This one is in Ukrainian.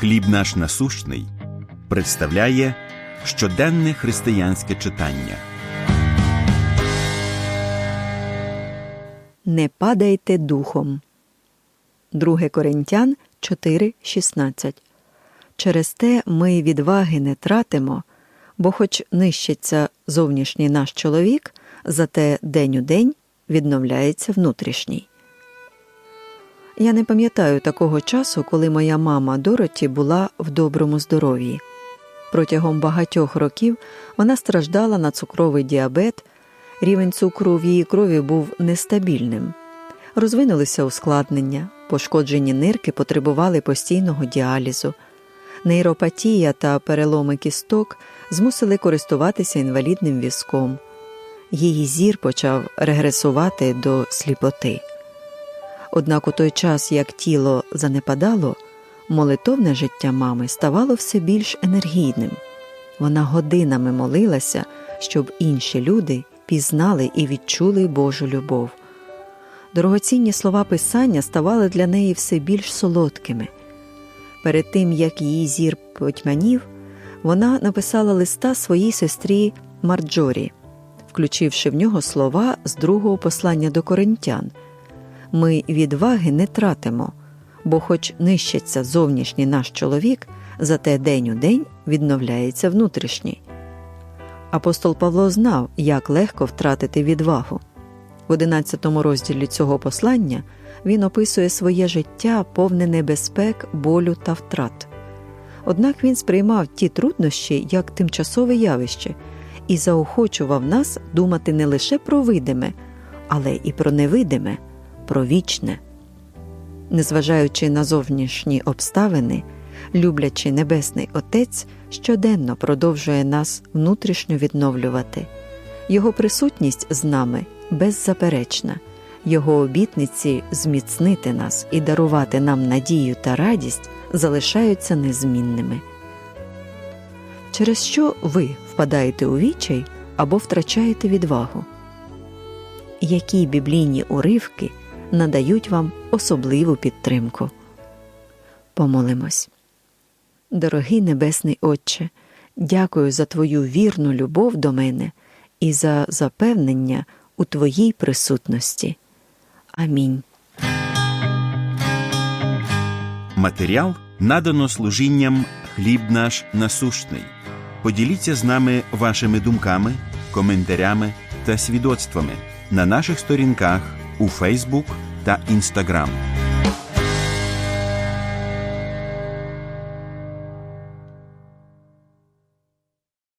Хліб наш насущний представляє щоденне християнське читання. Не падайте духом. 2 Коринтян 4.16 Через те ми відваги не тратимо, бо хоч нищиться зовнішній наш чоловік, зате день у день відновляється внутрішній. Я не пам'ятаю такого часу, коли моя мама Дороті була в доброму здоров'ї. Протягом багатьох років вона страждала на цукровий діабет, рівень цукру в її крові був нестабільним. Розвинулися ускладнення, пошкоджені нирки потребували постійного діалізу. Нейропатія та переломи кісток змусили користуватися інвалідним візком. Її зір почав регресувати до сліпоти. Однак у той час, як тіло занепадало, молитовне життя мами ставало все більш енергійним. Вона годинами молилася, щоб інші люди пізнали і відчули Божу любов. Дорогоцінні слова Писання ставали для неї все більш солодкими. Перед тим, як її зір потьмянів, вона написала листа своїй сестрі Марджорі, включивши в нього слова з другого послання до коринтян ми відваги не тратимо, бо, хоч нищиться зовнішній наш чоловік, зате день у день відновляється внутрішній. Апостол Павло знав, як легко втратити відвагу. В 11 розділі цього послання він описує своє життя повне небезпек, болю та втрат. Однак він сприймав ті труднощі як тимчасове явище і заохочував нас думати не лише про видиме, але і про невидиме, про вічне. Незважаючи на зовнішні обставини, люблячий Небесний Отець щоденно продовжує нас внутрішньо відновлювати. Його присутність з нами беззаперечна, Його обітниці зміцнити нас і дарувати нам надію та радість залишаються незмінними. Через що ви впадаєте у вічай або втрачаєте відвагу? Які біблійні уривки надають вам особливу підтримку? Помолимось. Дорогий Небесний Отче, дякую за Твою вірну любов до мене і за запевнення у Твоїй присутності. Амінь. Матеріал надано служінням Хліб наш насущний. Поділіться з нами вашими думками, коментарями та свідоцтвами на наших сторінках v Facebook та Instagram.